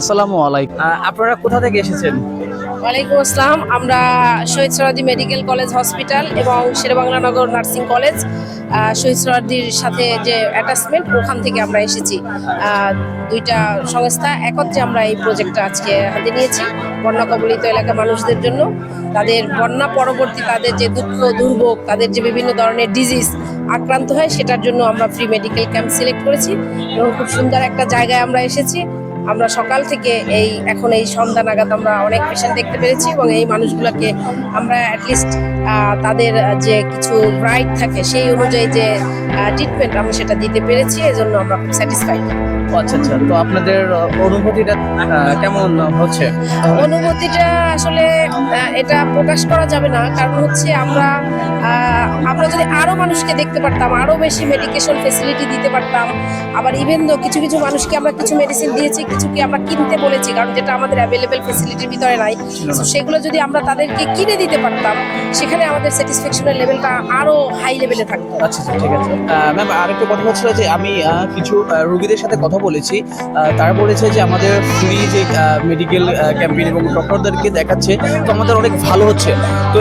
আসসালামু আলাইকুম। আপনারা কোথা থেকে এসেছেন? ওয়ালাইকুম আসসালাম আমরা Shaheed Suhrawardy medical college hospital এবং শেরবাংলানগর নার্সিং কলেজ শহীদ সরাদির সাথে যে অ্যাটাচমেন্ট ওখান থেকে আমরা এসেছি। দুইটা সংস্থা একত্রে আমরা এই প্রজেক্টটা আজকে হাতে নিয়েছি বন্যা কবলিত এলাকার মানুষদের জন্য। তাদের বন্যা পরবর্তী তাদের যে দুঃখ দুর্ভোগ তাদের যে বিভিন্ন ধরনের ডিজিজ আক্রান্ত হয় সেটার জন্য আমরা ফ্রি মেডিকেল ক্যাম্প সিলেক্ট করেছি এবং খুব সুন্দর একটা জায়গায় আমরা এসেছি। আমরা সকাল থেকে এই এখন এই সন্ধ্যা নাগাদ আমরা অনেক পেশেন্ট দেখতে পেরেছি এবং এই মানুষগুলোকে আমরা অ্যাটলিস্ট তাদের যে কিছু রাইট থাকে সেই অনুযায়ী যে ট্রিটমেন্ট আমরা সেটা দিতে পেরেছি এজন্য আমরা খুব স্যাটিসফাইড আচ্ছা আচ্ছা। তো আপনাদের অনুভূতিটা কেমন হচ্ছে? অনুভূতিটা আসলে এটা প্রকাশ করা যাবে না। কারণ হচ্ছে আমরা আমরা যদি আরও মানুষকে দেখতে পারতাম আরও বেশি মেডিকেশন ফেসিলিটি দিতে পারতাম আবার ইভেন কিছু কিছু মানুষকে আমরা কিছু মেডিসিন দিয়েছি কিছুকে আমরা কিনতে বলেছি? কারণ যেটা আমাদের অ্যাভেলেবেল ফেসিলিটির ভিতরে নাই। তো সেগুলো যদি আমরা তাদেরকে কিনে দিতে পারতাম সেখানে আমাদের স্যাটিসফ্যাকশনের লেভেলটা আরও হাই লেভেলে থাকতো। আচ্ছা আচ্ছা, ঠিক আছে। ম্যাম আরেকটা কথা হচ্ছিল যে আমি কিছু রোগীদের সাথে কথা বলেছি। তারা বলেছে যে আমাদের ফ্রি যে মেডিকেল ক্যাম্পেইন এবং ডক্টরদেরকে দেখাচ্ছে তো আমাদের অনেক ভালো হচ্ছে। তো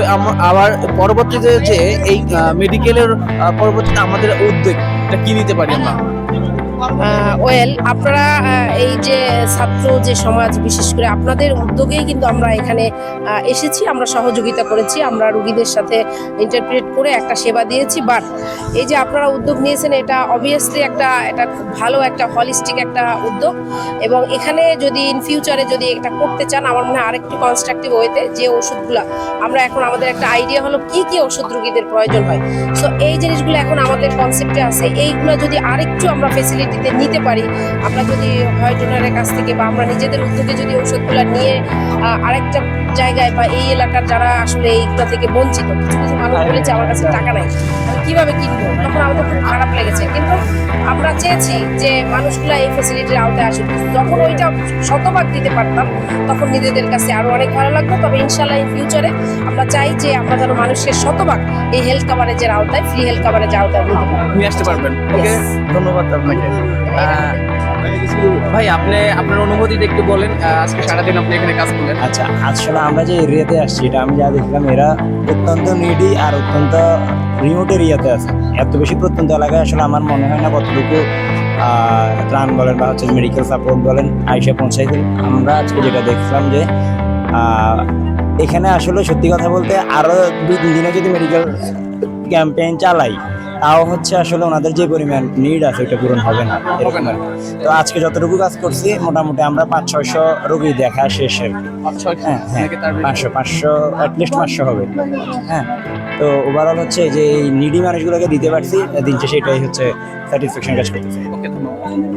আবার পরবর্তীতে যে এই মেডিকেলের পরবর্তীতে আমাদের উদ্যোগ এটা কি নিতে পারি আমরা? ওয়েল, আপনারা এই যে ছাত্র যে সমাজ, বিশেষ করে আপনাদের উদ্যোগেই কিন্তু আমরা এখানে এসেছি। আমরা সহযোগিতা করেছি, আমরা রুগীদের সাথে ইন্টারপ্রিট করে একটা সেবা দিয়েছি। বাট এই যে আপনারা উদ্যোগ নিয়েছেন, এটা অবভিয়াসলি একটা, এটা খুব ভালো একটা হলিস্টিক একটা উদ্যোগ। এবং এখানে যদি ইন ফিউচারে যদি এটা করতে চান, আমার মনে হয় আরেকটু কনস্ট্রাকটিভ ওয়েতে যে ওষুধগুলো, আমরা এখন আমাদের একটা আইডিয়া হলো কি কি ওষুধ রুগীদের প্রয়োজন হয়। সো এই জিনিসগুলো এখন আমাদের কনসেপ্টে আছে। এইগুলো যদি আরেকটু আমরা ফেসিলিটিতে নিতে পারি। আমরা যদি হয় ডোনারের কাছ থেকে বা আমরা নিজেদের উদ্যোগে যদি ওষুধগুলো নিয়ে আরেকটা জায়গায় বা এই এলাকার যারা আসলে এইগুলো থেকে বঞ্চিত কিছু কিছু মানুষ বলেছে আমার কাছে টাকা নাই। আমি কীভাবে কিনবো? তখন আমাদের খুব খারাপ লেগেছে। কিন্তু আমরা চেয়েছি যে মানুষগুলো এই ফেসিলিটির আওতায় আসুক। যখন ওইটা শতভাগ দিতে পারতাম তখন নিজেদের কাছে আরও অনেক ভালো লাগতো। তবে ইনশাল্লাহ ইন ফিউচারে আমরা চাই যে আমরা যেন মানুষের শতভাগ এই হেলথ কাভারেজের আওতায় ফ্রি হেলথ কাভারেজের আওতায় নিতে পারি নিয়ে আসতে পারবেন। ওকে ধন্যবাদ আপনাকে। ভাই, আপনি আপনার অনুভূতিটা একটু বলেন। আজকে সারাদিন আপনি এখানে কাজ করলেন। আচ্ছা আসলে আমরা যে এরিয়াতে আসছি, এটা আমি যা দেখলাম, এরা অত্যন্ত নিডি আর অত্যন্ত রিমোট এরিয়াতে আছে। এত বেশি প্রত্যন্ত এলাকায় আসলে আমার মনে হয় না কতটুকু ত্রাণ বলেন বা হচ্ছে মেডিকেল সাপোর্ট বলেন আইসা পৌঁছাইতে আমরা আজকে যেটা দেখলাম যে এখানে আসলে সত্যি কথা বলতে আরও দুই তিন দিনে যদি মেডিকেল ক্যাম্পেইন চালাই তাও হচ্ছে আসলে ওনাদের যে পরিমাণ নিড আছে ওটা পূরণ হবে না এরকম আর তো আজকে যতটুকু কাজ করছি মোটামুটি আমরা পাঁচ ছয়শো রোগী দেখা শেষ আর কি। হ্যাঁ হ্যাঁ বেশি? পাঁচশো পাঁচশো অ্যাটলিস্ট পাঁচশো হবে। হ্যাঁ তো ওভারঅল হচ্ছে যে এই নিডি মানুষগুলোকে দিতে পারছি দিন শেষে এটাই হচ্ছে স্যাটিসফ্যাকশন কাজ করতেছে। ওকে ধন্যবাদ।